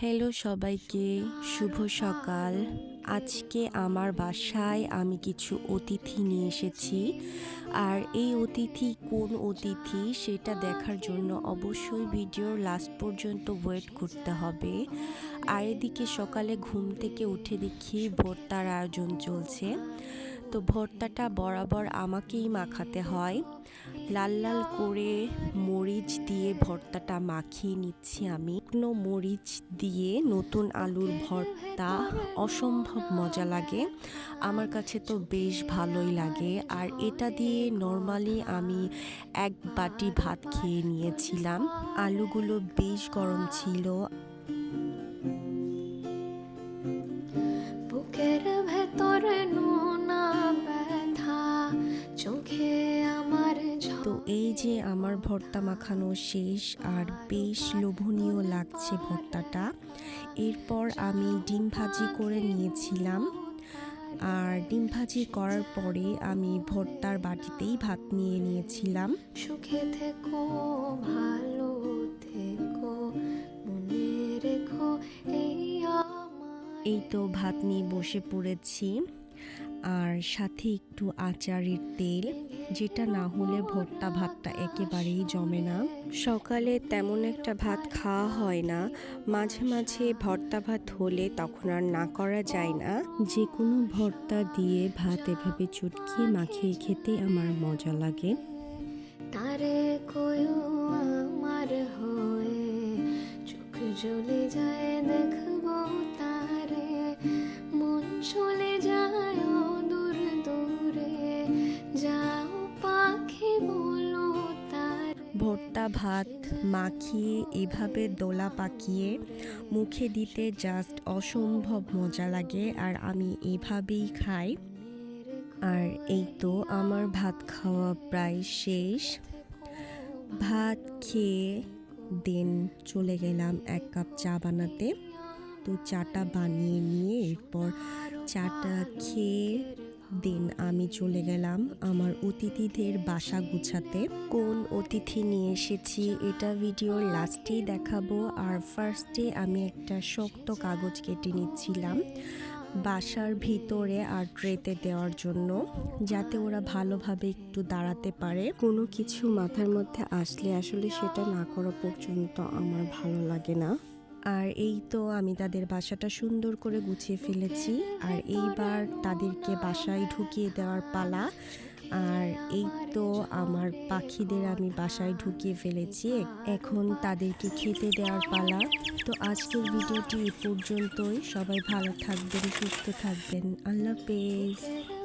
Hello সবাইকে, শুভ সকাল। আজকে আমার বাসায় আমি কিছু অতিথি নিয়ে এসেছি। আর এই অতিথি কোন অতিথি সেটা দেখার জন্য অবশ্যই ভিডিওর লাস্ট পর্যন্ত ওয়েট করতে হবে। আর এদিকে সকালে ঘুম থেকে উঠে দেখি ভর্তার আয়োজন চলছে। তো ভর্তাটা বরাবর আমাকেই মাখাতে হয়। লাল লাল করে মরিচ দিয়ে ভর্তাটা মাখিয়ে নিচ্ছি আমি। শুকনো মরিচ দিয়ে নতুন আলুর ভর্তা অসম্ভব মজা লাগে। আমার কাছে তো বেশ ভালোই লাগে। আর এটা দিয়ে নর্মালি আমি এক বাটি ভাত খেয়ে নিয়েছিলাম। আলুগুলো বেশ গরম ছিল। এই যে আমার ভর্তা মাখানো শেষ আর বেশ লোভনীয় লাগছে ভর্তাটা এরপর আমি ডিম ভাজি করে নিয়েছিলাম। আর ডিম ভাজি করার পরে আমি ভর্তার বাটিতেই ভাত নিয়ে নিয়েছিলাম। সুখে থেকো ভালো থেকো মনে রেখো এই এই তো ভাত নিয়ে বসে পড়েছি। আর সাথে একটু আচারের তেল যেটা না হলে ভর্তা ভাতটা একেবারেই জমে না। সকালে তেমন একটা ভাত খাওয়া হয় না। মাঝে মাঝে ভর্তা ভাত হলে তখন আর না করা যায় না। যে কোনো ভর্তা দিয়ে ভাত এভাবে চটকিয়ে মাখিয়ে খেতে আমার মজা লাগে। তারে কয়ো আমার হয়ে চোখ জ্বলে যায় দেখব তারে। মন চলে ভর্তা ভাত মাখিয়ে এভাবে দোলা পাকিয়ে মুখে দিতে জাস্ট অসম্ভব মজা লাগে আর আমি এভাবেই খাই। আর এই তো আমার ভাত খাওয়া প্রায় শেষ। ভাত খেয়ে দেন চলে গেলাম এক কাপ চা বানাতে। তো চাটা বানিয়ে নিয়ে এরপর চাটা খেয়ে দিন আমি চলে গেলাম আমার অতিথিদের বাসা গুছাতে। কোন অতিথি নিয়ে এসেছি এটা ভিডিওর লাস্টেই দেখাবো। আর ফার্স্টে আমি একটা শক্ত কাগজ কেটে নিচ্ছিলাম বাসার ভিতরে আর ট্রেতে দেওয়ার জন্য, যাতে ওরা ভালোভাবে একটু দাঁড়াতে পারে। কোনো কিছু মাথার মধ্যে আসলে আসলে সেটা না করা পর্যন্ত আমার ভালো লাগে না। আর এই তো আমি তাদের বাসাটা সুন্দর করে গুছিয়ে ফেলেছি। আর এইবার তাদেরকে বাসায় ঢুকিয়ে দেওয়ার পালা। আর এই তো আমার পাখিদের আমি বাসায় ঢুকিয়ে ফেলেছি। এখন তাদেরকে খেতে দেওয়ার পালা। তো আজকের ভিডিওটি এ পর্যন্তই। সবাই ভালো থাকবেন, সুস্থ থাকবেন। আল্লাহ নুন